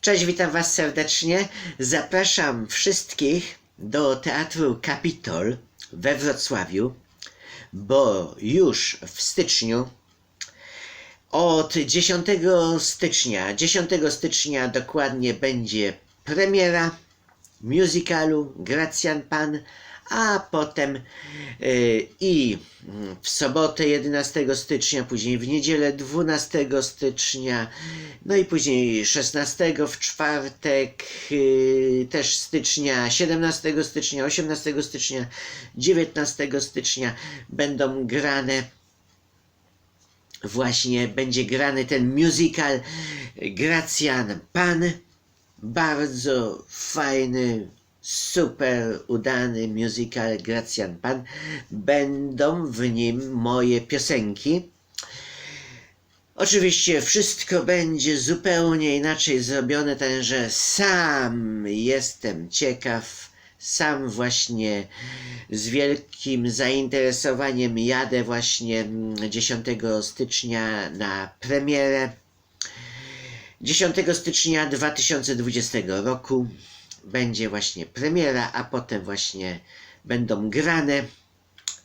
Cześć, witam Was serdecznie. Zapraszam wszystkich do Teatru Kapitol we Wrocławiu, bo już w styczniu, od 10 stycznia, 10 stycznia dokładnie będzie premiera musicalu Gracjan Pan, a potem y, i w sobotę 11 stycznia, później w niedzielę 12 stycznia, no i później 16 w czwartek y, też stycznia, 17 stycznia, 18 stycznia, 19 stycznia będą grane właśnie będzie grany ten musical Gracjan Pan. Bardzo fajny, super udany musical Gracjan Pan. Będą w nim moje piosenki. Oczywiście wszystko będzie zupełnie inaczej zrobione, także sam jestem ciekaw, sam właśnie z wielkim zainteresowaniem jadę właśnie mm, 10 stycznia na premierę. 10 stycznia 2020 roku będzie właśnie premiera, a potem właśnie będą grane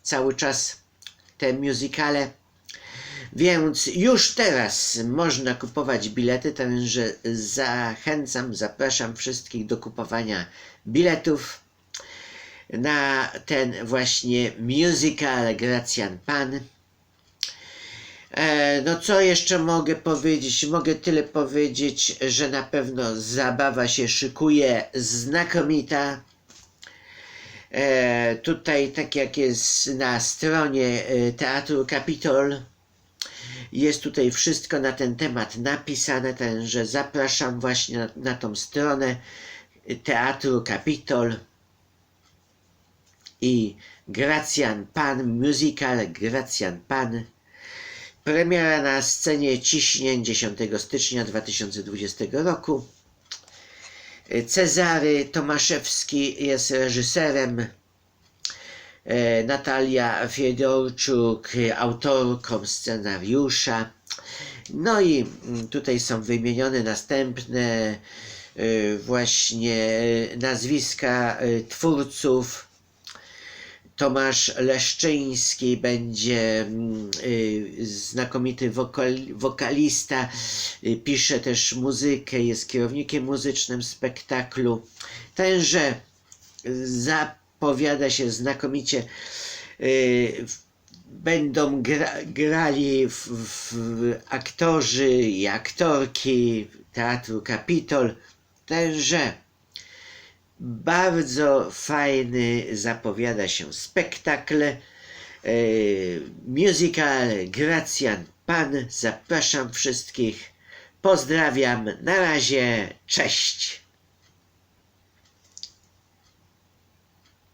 cały czas te musicale. Więc już teraz można kupować bilety, także zachęcam, zapraszam wszystkich do kupowania biletów na ten właśnie musical Gracjan Pan. E, no co jeszcze mogę powiedzieć? Mogę tyle powiedzieć, że na pewno zabawa się szykuje znakomita. E, tutaj, tak jak jest na stronie e, Teatru Kapitol, jest tutaj wszystko na ten temat napisane, także zapraszam właśnie na, na tą stronę Teatru Kapitol i Gracjan Pan, musical Gracjan Pan. Premiera na scenie Ciśnień 10 stycznia 2020 roku. Cezary Tomaszewski jest reżyserem. E, Natalia Fiedorczuk autorką scenariusza. No i mm, tutaj są wymienione następne e, właśnie nazwiska e, twórców. Tomasz Leszczyński będzie mm, y, znakomity wokal, wokalista, y, pisze też muzykę, jest kierownikiem muzycznym spektaklu. Tenże zapowiada się znakomicie. y, Będą gra, grali w, w aktorzy i aktorki Teatru Kapitol. Tenże bardzo fajny zapowiada się spektakl. e, Musical Gracjan Pan. Zapraszam wszystkich. Pozdrawiam. Na razie. Cześć.